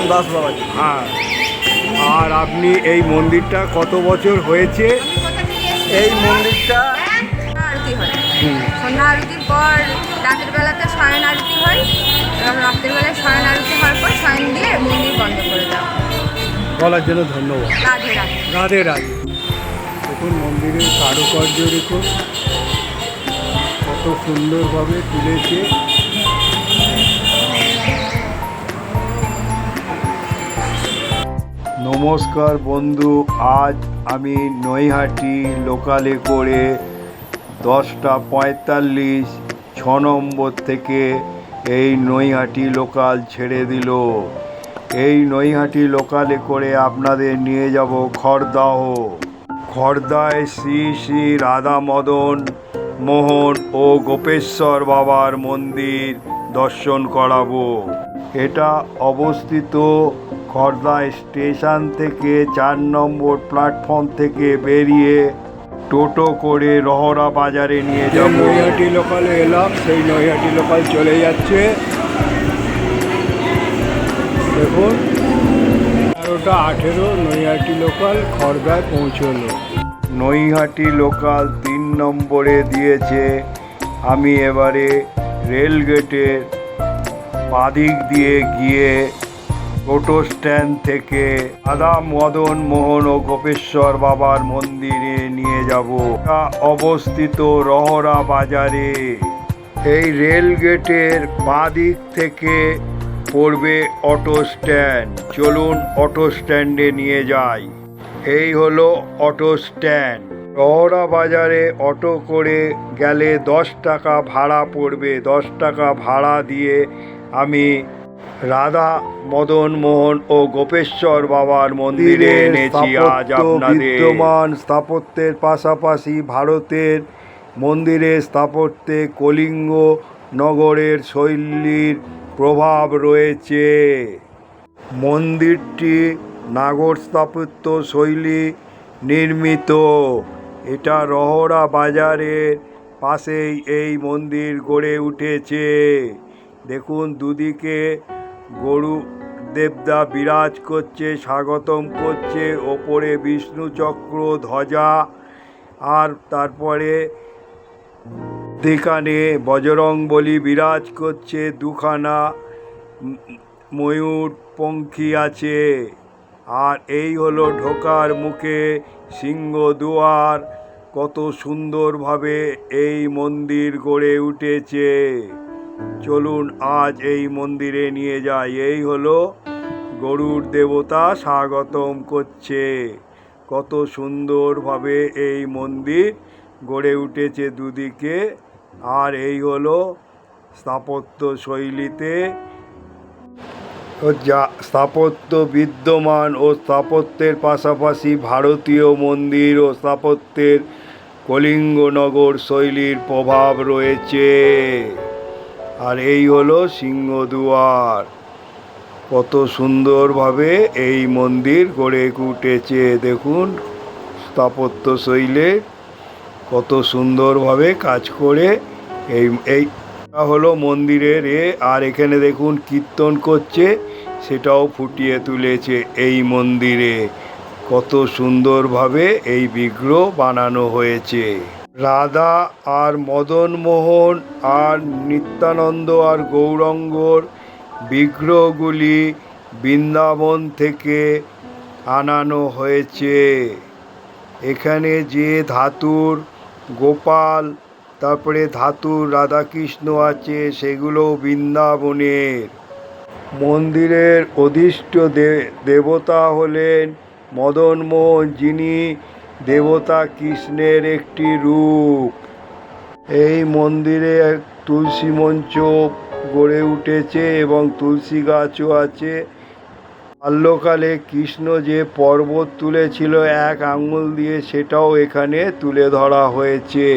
মোহন দাস বাবাজি। হ্যাঁ। আর আপনি এই মন্দিরটা কত বছর হয়েছে? এই মন্দিরটা আরতি হয়। সন্ধ্যা আরতির পর রাতের বেলাতে শয়ন আরতি হয়। এবং রাতের বেলায় শয়ন আরতি হওয়ার পর শয়ন দিয়ে মন্দির বন্ধ করে দেওয়া বলার জন্য ধন্যবাদ। রাধে রাধে। রাধে রাধে। দেখুন মন্দিরের কারুকার্য দেখুন। কত সুন্দরভাবে তুলেছে। নমস্কার বন্ধু, আজ আমি নৈহাটি লোকালে করে দশটা পঁয়তাল্লিশ ছ নম্বর থেকে এই নৈহাটি লোকাল ছেড়ে দিল। এই নৈহাটি লোকালে করে আপনাদের নিয়ে যাব খড়দাহ। খড়দায় শ্রী শ্রী রাধা মদন মোহন ও গোপেশ্বর বাবার মন্দির দর্শন করাবো। এটা অবস্থিত খড়দা স্টেশন থেকে চার নম্বর প্ল্যাটফর্ম থেকে বেরিয়ে টোটো করে রহরা বাজারে নিয়ে যাব। নৈহাটি লোকালে এলাম সেই নৈহাটি লোকাল চলে যাচ্ছে। দেখুন তেরোটা আঠেরো নৈহাটি লোকাল খড়দায় পৌঁছলো। নৈহাটি লোকাল তিন নম্বরে দিয়েছে আমি এবারে রেলগেটের বাদিক দিয়ে গিয়ে টোটো স্ট্যান্ড থেকে রাধা মদন, মোহন ও গোপেশ্বর বাবার মন্দিরে নিয়ে যাব। অবস্থিত রহরা বাজারে। এই রেল গেটের বাদিক থেকে পড়বে অটো স্ট্যান্ড। চলুন অটো স্ট্যান্ডে নিয়ে যাই। এই হলো অটো স্ট্যান্ড। রহরা বাজারে অটো করে গেলে দশ টাকা ভাড়া পড়বে। দশ টাকা ভাড়া দিয়ে আমি রাধা মদন মোহন ও গোপেশ্বর বাবার মন্দিরে এনেছি আজ আপনাদের। বিদ্যমান স্থাপত্যের পাশাপাশি ভারতের মন্দিরের স্থাপত্যে কলিঙ্গ নগরের শৈলীর প্রভাব রয়েছে। মন্দিরটি নাগর স্থাপত্য শৈলী নির্মিত। এটা রহরা বাজারের পাশেই এই মন্দির গড়ে উঠেছে। দেখুন দুদিকে গরু দেবদা বিরাজ করছে, স্বাগতম করছে, ওপরে বিষ্ণুচক্র ধ্বজা, আর তারপরে যেখানে বজরং বলি বিরাজ করছে, দুখানা ময়ূর পঙ্খী আছে। আর এই হলো ঢোকার মুখে সিংহ দুয়ার, কত সুন্দরভাবে এই মন্দির গড়ে উঠেছে। চলুন আজ এই মন্দিরে নিয়ে যাই। এই হলো গরুর দেবতা স্বাগতম করছে। কত সুন্দরভাবে এই মন্দির গড়ে উঠেছে দুদিকে। আর এই হলো স্থাপত্য শৈলীতে। যা, স্থাপত্য বিদ্যমান ও স্থাপত্যের পাশাপাশি ভারতীয় মন্দির ও স্থাপত্যের কলিঙ্গনগর শৈলীর প্রভাব রয়েছে। আর এই হলো সিংহদুয়ার। কত সুন্দরভাবে এই মন্দির গড়ে উঠেছে, দেখুন, স্থাপত্য শৈলে কত সুন্দরভাবে কাজ করে এই এই হলো মন্দিরের এ, আর এখানে দেখুন কীর্তন করছে, সেটাও ফুটিয়ে তুলেছে এই মন্দিরে। কত সুন্দরভাবে এই বিগ্রহ বানানো হয়েছে। রাধা আর মদন মোহন আর নিত্যানন্দ আর গৌরঙ্গর বিগ্রহগুলি বৃন্দাবন থেকে আনানো হয়েছে। এখানে যে ধাতুর গোপাল, তারপরে ধাতুর রাধাকৃষ্ণ আছে সেগুলো বৃন্দাবনের। মন্দিরের অধিষ্ঠ দে- দেবতা হলেন মদনমোহন যিনি দেবতা কৃষ্ণের একটি রূপ। এই মন্দিরে এক তুলসী মঞ্চ গড়ে উঠেছে এবং তুলসী গাছও আছে। বাল্যকালে কৃষ্ণ যে পর্বত তুলেছিল, এক আঙুল দিয়ে সেটাও এখানে তুলে ধরা হয়েছে।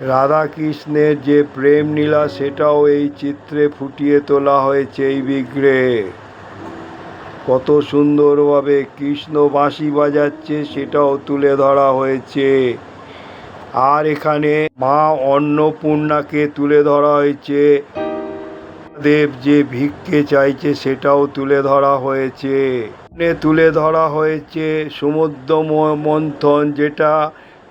রাধা কৃষ্ণের যে প্রেম নীলা সেটাও এই চিত্রে ফুটিয়ে তোলা হয়েছে এই বিগ্রহে। কত সুন্দরভাবে কৃষ্ণ বাঁশি বাজাচ্ছে, সেটাও তুলে ধরা হয়েছে। আর এখানে মা অন্নপূর্ণাকে তুলে ধরা হয়েছে। দেব যে ভিক্ষে চাইছে, সেটাও তুলে ধরা হয়েছে। তুলে ধরা হয়েছে সমুদ্র মন্থন যেটা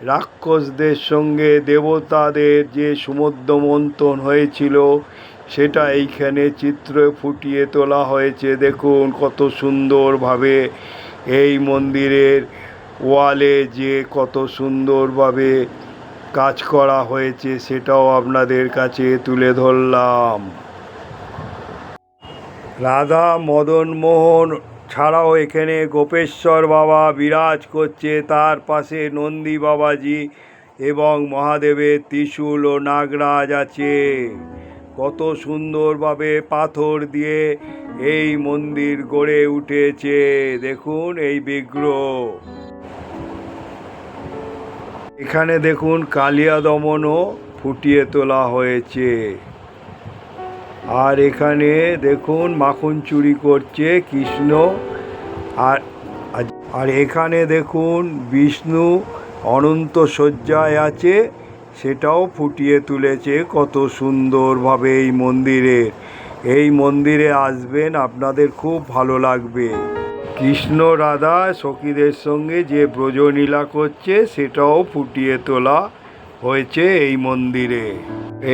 রাক্ষসদের সঙ্গে দেবতাদের যে সমুদ্র মন্থন হয়েছিল সেটা এইখানে চিত্র ফুটিয়ে তোলা হয়েছে। দেখুন কত সুন্দরভাবে এই মন্দিরের ওয়ালে যে কত সুন্দরভাবে কাজ করা হয়েছে সেটাও আপনাদের কাছে তুলে ধরলাম। রাধা মদন মোহন ছাড়াও এখানে গোপেশ্বর বাবা বিরাজ করছে, তার পাশে নন্দী বাবাজি এবং মহাদেবের ত্রিশূল ও নাগরাজ আছে। কত সুন্দরভাবে পাথর দিয়ে এই মন্দির গড়ে উঠেছে। দেখুন এই বিগ্রহ। এখানে দেখুন কালিয়া দমনও ফুটিয়ে তোলা হয়েছে। আর এখানে দেখুন মাখন চুরি করছে কৃষ্ণ। আর, আর- এখানে দেখুন বিষ্ণু অনন্ত শয্যায় আছে। সেটাও ফুটিয়ে তুলেছে কত সুন্দরভাবে এই মন্দিরে। এই মন্দিরে আসবেন, আপনাদের খুব ভালো লাগবে। কৃষ্ণ রাধা সখীদের সঙ্গে যে ব্রজনীলা করছে, সেটাও ফুটিয়ে তোলা হয়েছে এই মন্দিরে।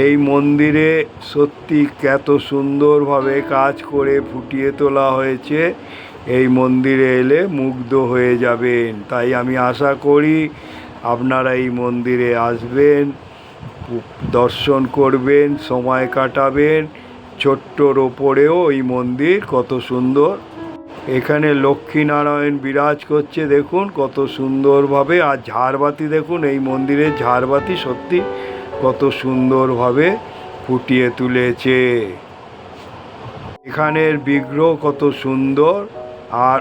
এই মন্দিরে সত্যি এত সুন্দরভাবে কাজ করে ফুটিয়ে তোলা হয়েছে। এই মন্দিরে এলে মুগ্ধ হয়ে যাবেন। তাই আমি আশা করি আপনারা এই মন্দিরে আসবেন, দর্শন করবেন, সময় কাটাবেন। ছোট্টর ওপরেও এই মন্দির কত সুন্দর। এখানে লক্ষ্মীনারায়ণ বিরাজ করছে, দেখুন কত সুন্দরভাবে। আর ঝাড়বাতি, দেখুন এই মন্দিরের ঝাড়বাতি সত্যি কত সুন্দরভাবে ফুটিয়ে তুলেছে। এখানের বিগ্রহ কত সুন্দর। আর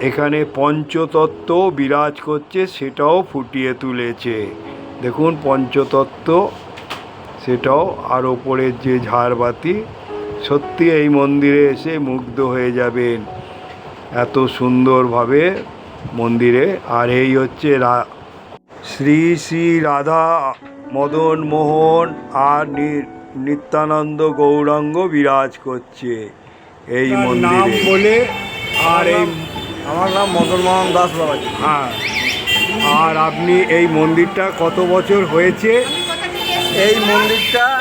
এখানে পঞ্চতত্ত্ব বিরাজ করছে সেটাও ফুটিয়ে তুলেছে। দেখুন পঞ্চতত্ত্ব সেটাও আর ওপরের যে ঝাড়বাতি সত্যি এই মন্দিরে এসে মুগ্ধ হয়ে যাবেন। এত সুন্দরভাবে মন্দিরে আর এই হচ্ছে রা- শ্রী শ্রী রাধা মদন মোহন আর নিত্যানন্দ গৌরাঙ্গ বিরাজ করছে এই মন্দিরে। বলে আর এই আমার নাম মদন মোহন দাস বাবাজি। হ্যাঁ। আর আপনি এই মন্দিরটা কত বছর হয়েছে? এই মন্দিরটা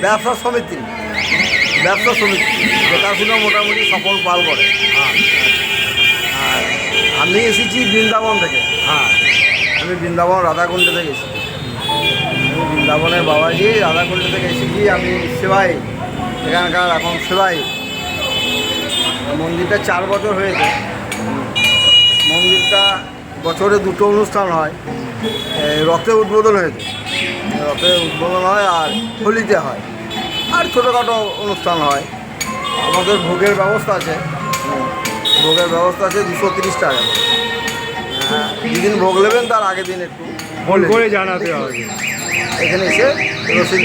ব্যবসা সমিতি। ব্যবসা সমিতি দেখাশোনা মোটামুটি সফল পাল করে। আর আমি এসেছি বৃন্দাবন থেকে। হ্যাঁ। আমি বৃন্দাবন রাধাকুণ্ড থেকে এসেছি। আমি বৃন্দাবনের বাবাজি রাধাকুণ্ড থেকে এসেছি আমি সেবাই। এখানকার এখন সেবাই। মন্দিরটা চার বছর হয়েছে। মন্দিরটা বছরে দুটো অনুষ্ঠান হয়। রথে উদ্বোধন হয়েছে। রথে উদ্বোধন হয় আর হোলিতে হয়। আর ছোটোখাটো অনুষ্ঠান হয়। আমাদের ভোগের ব্যবস্থা আছে। ভোগের ব্যবস্থা আছে দুশো তিরিশ টাকা। হ্যাঁ যেদিন ভোগ নেবেন তার আগের দিন একটু ফোন করে জানাতে হবে। এখানে এসে রসিদ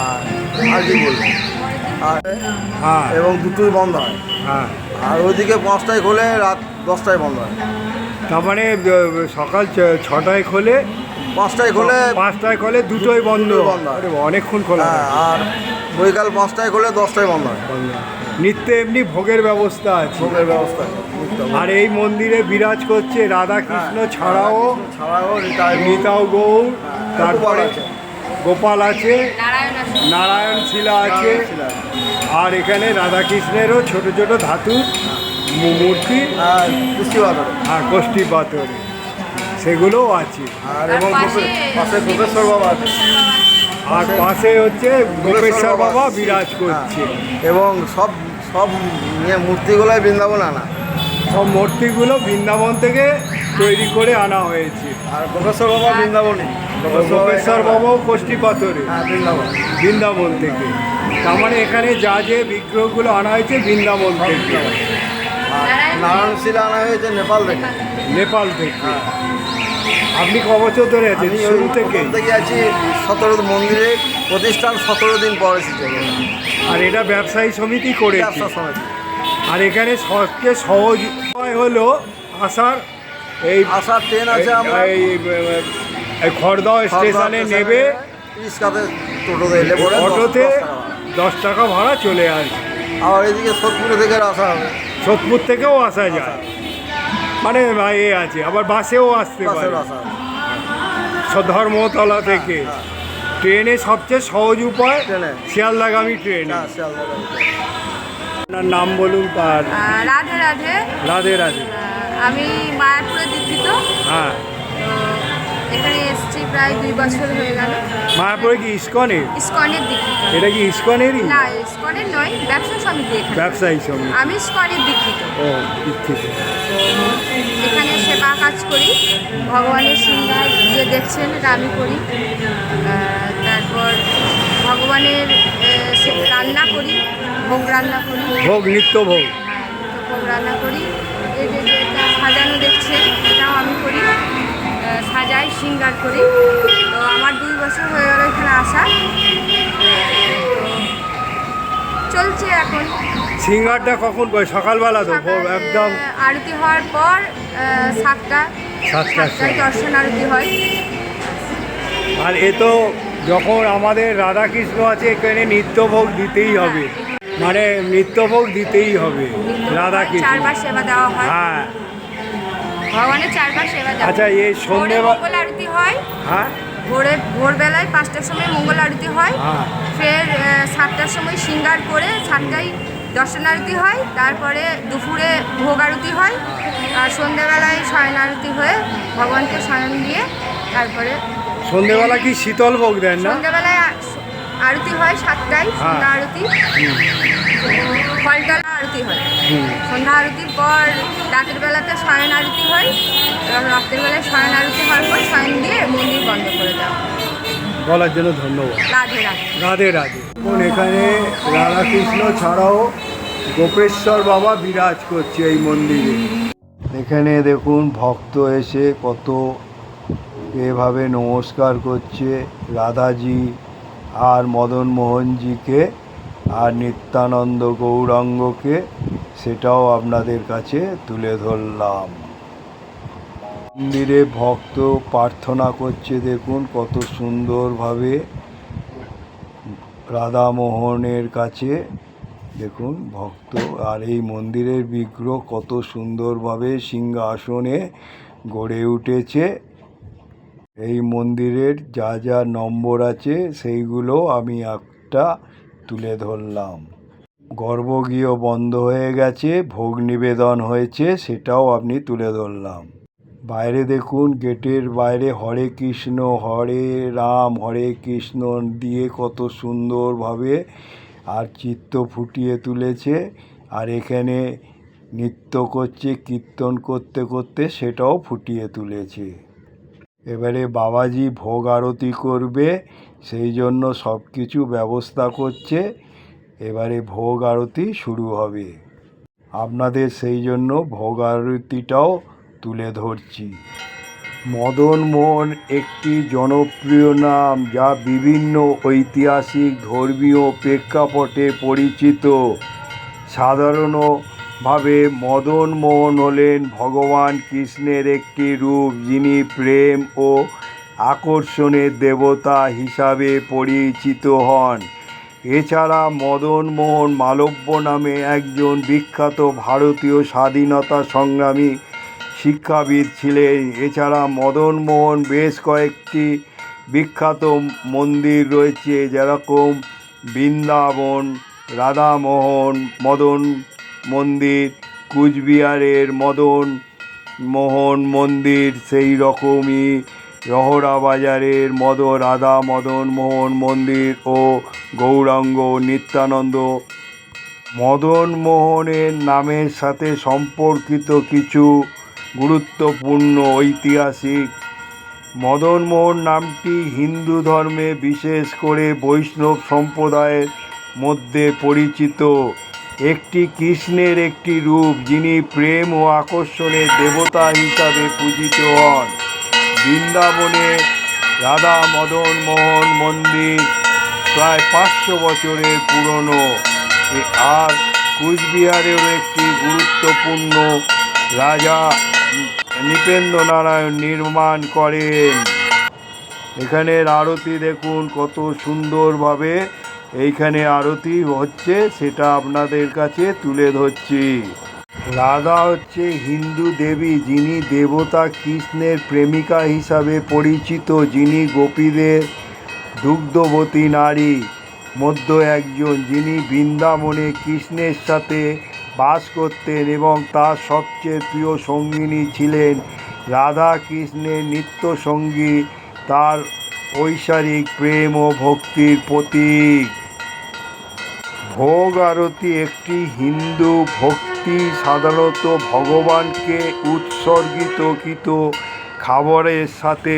আর আর কি বলব। আর হ্যাঁ। এবং দুটোই বন্ধ হয়। হ্যাঁ। আর ওইদিকে পাঁচটায় খোলে রাত দশটায় বন্ধ হয়। তার মানে সকাল ছটায় খোলে পাঁচটায় খোলে পাঁচটায় খোলে দুটোই বন্ধ। বন্ধ হয়। অনেকক্ষণ খোলা হ্যাঁ আর বৈকাল পাঁচটায় খোলে দশটায় বন্ধ হয়। নিত্য এমনি ভোগের ব্যবস্থা আছে। ভোগের ব্যবস্থা আর এই মন্দিরে বিরাজ করছে রাধা কৃষ্ণ ছাড়াও ছাড়াও গৌর, নিতাও গৌর তারপরে। গোপাল আছে। নারায়ণ শিলা আছে। আর এখানে রাধাকৃষ্ণেরও ছোট ছোট ধাতুর মূর্তি আর কুস্তি বাদরে আর কোষ্ঠী পাথর সেগুলোও আছে। আর এবং পাশে- পাশে গোপেশ্বর বাবা আছে। আর পাশে হচ্ছে গোপেশ্বর বাবা বিরাজ করছে। হ্যাঁ, এবং সব সব নিয়ে মূর্তিগুলোই বৃন্দাবন আনা। সব মূর্তিগুলো বৃন্দাবন থেকে তৈরি করে আনা হয়েছে। আর গোপেশ্বর বাবা বৃন্দাবনে? গোপেশ্বর বাবাও কোষ্ঠী পাথরে। হ্যাঁ বৃন্দাবন। বৃন্দাবন থেকে। তার মানে এখানে যা যে বিগ্রহগুলো আনা হয়েছে বৃন্দাবন থেকে। নারায়ণ শিলা আনা হয়েছে নেপাল থেকে। নেপাল থেকে। আপনি ক বছর ধরে আছেন? শুরু থেকে? থেকে আছি সতেরো মন্দিরে প্রতিষ্ঠান সতেরো দিন পর এসেছে আর এটা ব্যবসায়ী সমিতি করে ব্যবসা সমিতি। আর এখানে সবচেয়ে সহজ উপায় হলো আসার এই আসার ট্রেন আছে আমরা। এই খড়দহ স্টেশনে নেবে। রিক্সাতে টোটোতে এলে পরে অটোতে দশ টাকা। ভাড়া। চলে আসে আবার এদিকে সোদপুরে থেকে আসা হবে। সোদপুর থেকেও আসা যায়। মানে এ আছে আবার বাসেও আসতে পারে। ধর্মতলা থেকে। ট্রেনে সবচেয়ে সহজ উপায়। শিয়ালদাগামী ট্রেন। হ্যাঁ, শিয়ালদা গাড়িতে। আপনার নাম বলুন তার। রাধে রাধে। রাধে রাধে। আমি মায়াপুরে দীক্ষিত। হ্যাঁ। এখানে এসেছি প্রায় দুই বছর হয়ে গেল। মায়াপুরে কি ইস্কনের? ইস্কনের দীক্ষিত। এটা কি ইস্কনেরই? না ইস্কনের নয় ব্যবসা সমিতি ব্যবসায়ী সঙ্গে আমি ইস্কনের দীক্ষিত। ও দীক্ষিত। এখানে সেবা কাজ করি। ভগবানের সিংহার যে দেখছেন এটা আমি করি। তারপর ভগবানের রান্না করি। ভোগ রান্না করি। ভোগ নিত্য ভোগ। হ্যাঁ, ভোগ রান্না করি। এই যে সাজানো দেখছে এটাও আমি করি। সাজাই সিঙ্গার করি। তো আমার দুই বছর হয়ে গেল এখানে আসা। চলছে এখন। সিঙ্গারটা কখন করে সকালবেলা তো একদম। আরতি হওয়ার পর সাতটা। সাতটায়। দর্শন আরতি হয়। আর এ তো যখন আমাদের রাধাকৃষ্ণ আছে এখানে নিত্যভোগ দিতেই হবে। মানে নিত্যভোগ দিতেই হবে। রাধাকৃষ্ণ চারবার সেবা দেওয়া হয়। হ্যাঁ। ভগবানের চারবার সেবা দেওয়া আচ্ছা, এই সন্ধেবেলা- মঙ্গল আরতি হয়। হ্যাঁ? ভোরে ভোরবেলায় পাঁচটার সময় মঙ্গল আরতি হয়। হ্যাঁ। ফের সাতটার সময় সিঙ্গার করে সাতটায় দর্শন আরতি হয়। তারপরে দুপুরে ভোগ আরতি হয়। আর সন্ধ্যেবেলায় শয়ন আরতি হয়ে ভগবানকে শয়ন দিয়ে তারপরে সন্ধেবেলা কি শীতল ভোগ দেন না? সন্ধ্যেবেলায় আরতি হয় সাতটায় সন্ধ্যা আরতি। ফলতলা আরতি হয়। হুম। সন্ধ্যা আরতির পর রাতের বেলাতে শয়ন আরতি হয়। এবং রাতের বেলায় শয়ন আরতি হওয়ার পর শয়ন দিয়ে মন্দির বন্ধ করে দেওয়া বলার জন্য ধন্যবাদ। রাধে রাধে। রাধে রাধে। এখন এখানে রাধাকৃষ্ণ ছাড়াও গোপেশ্বর বাবা বিরাজ করছে এই মন্দিরে। এখানে দেখুন ভক্ত এসে কত এভাবে নমস্কার করছে। রাধাজি আর মদন মোহনজিকে আর নিত্যানন্দ গৌরাঙ্গকে সেটাও আপনাদের কাছে তুলে ধরলাম। মন্দিরে ভক্ত প্রার্থনা করছে, দেখুন কত সুন্দরভাবে রাধামোহনের কাছে, দেখুন ভক্ত। আর এই মন্দিরের বিগ্রহ কত সুন্দরভাবে সিংহাসনে গড়ে উঠেছে। এই মন্দিরের যা যা নম্বর আছে, সেইগুলো আমি একটা তুলে ধরলাম। গর্ভগৃহ বন্ধ হয়ে গেছে, ভোগ নিবেদন হয়েছে, সেটাও আপনি তুলে ধরলাম। বাইরে দেখুন, গেটের বাইরে হরে কৃষ্ণ, হরে রাম, হরে কৃষ্ণ দিয়ে কত সুন্দরভাবে আর চিত্ত ফুটিয়ে তুলেছে। আর এখানে নৃত্য করছে, কীর্তন করতে করতে সেটাও ফুটিয়ে তুলেছে। এবারে বাবাজি ভোগ আরতি করবে, সেই জন্য সব কিছু ব্যবস্থা করছে। এবারে ভোগ আরতি শুরু হবে। আপনাদের সেই জন্য ভোগ আরতিটাও তুলে ধরছি। মদন মোহন একটি জনপ্রিয় নাম, যা বিভিন্ন ঐতিহাসিক, ধর্মীয় প্রেক্ষাপটে পরিচিত। সাধারণভাবে মদন মোহন হলেন ভগবান কৃষ্ণের একটি রূপ, যিনি প্রেম ও আকর্ষণের দেবতা হিসাবে পরিচিত হন। এছাড়া মদন মোহন মালব্য নামে একজন বিখ্যাত ভারতীয় স্বাধীনতা সংগ্রামী শিক্ষাবিদ ছিলেন। এছাড়া মদন মোহন বেশ কয়েকটি বিখ্যাত মন্দির রয়েছে, যেরকম বৃন্দাবন, রাধামোহন, মদন মন্দির, কুচবিহারের মদন মোহন মন্দির, সেই রকমই রহরা বাজারের মদ রাধা মদন মোহন মন্দির ও গৌরাঙ্গ নিত্যানন্দ। মদন মোহনের নামের সাথে সম্পর্কিত কিছু গুরুত্বপূর্ণ ঐতিহাসিক। মদন মোহন নামটি হিন্দু ধর্মে বিশেষ করে বৈষ্ণব সম্প্রদায়ের মধ্যে পরিচিত। একটি কৃষ্ণের একটি রূপ যিনি প্রেম ও আকর্ষণের দেবতা হিসাবে পূজিত হন। বৃন্দাবনে রাধা মদন মোহন মন্দির প্রায় পাঁচশো বছরের পুরনো। আর কুচবিহারেও একটি গুরুত্বপূর্ণ রাজা নৃপেন্দ্র নারায়ণ নির্মাণ করেন। এখানের আরতি দেখুন, কত সুন্দরভাবে এইখানে আরতি হচ্ছে, সেটা আপনাদের কাছে তুলে ধরছি। রাধা হচ্ছে হিন্দু দেবী, যিনি দেবতা কৃষ্ণের প্রেমিকা হিসাবে পরিচিত, যিনি গোপীদের দুগ্ধবতী নারী, মধ্য একজন, যিনি বৃন্দাবনে কৃষ্ণের সাথে বাস করতেন এবং তার সবচেয়ে প্রিয় সঙ্গিনী ছিলেন। রাধা কৃষ্ণের নিত্য সঙ্গী, তার ঐশ্বরিক প্রেম ও ভক্তির প্রতীক। ভোগ আরতি একটি হিন্দু ভক্তি সাধারণত ভগবানকে উৎসর্গিতকৃত খাবারের সাথে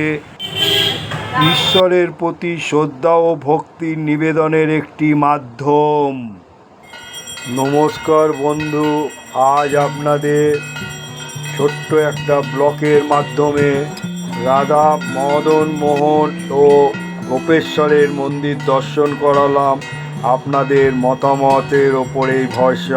ঈশ্বরের প্রতি শ্রদ্ধা ও ভক্তির নিবেদনের একটি মাধ্যম। নমস্কার বন্ধু, আজ আপনাদের ছোট্ট একটা ব্লকের মাধ্যমে রাধা মদন মোহন ও গোপেশ্বরের মন্দির দর্শন করালাম। আপনাদের মতামতের ওপরেই ভরসা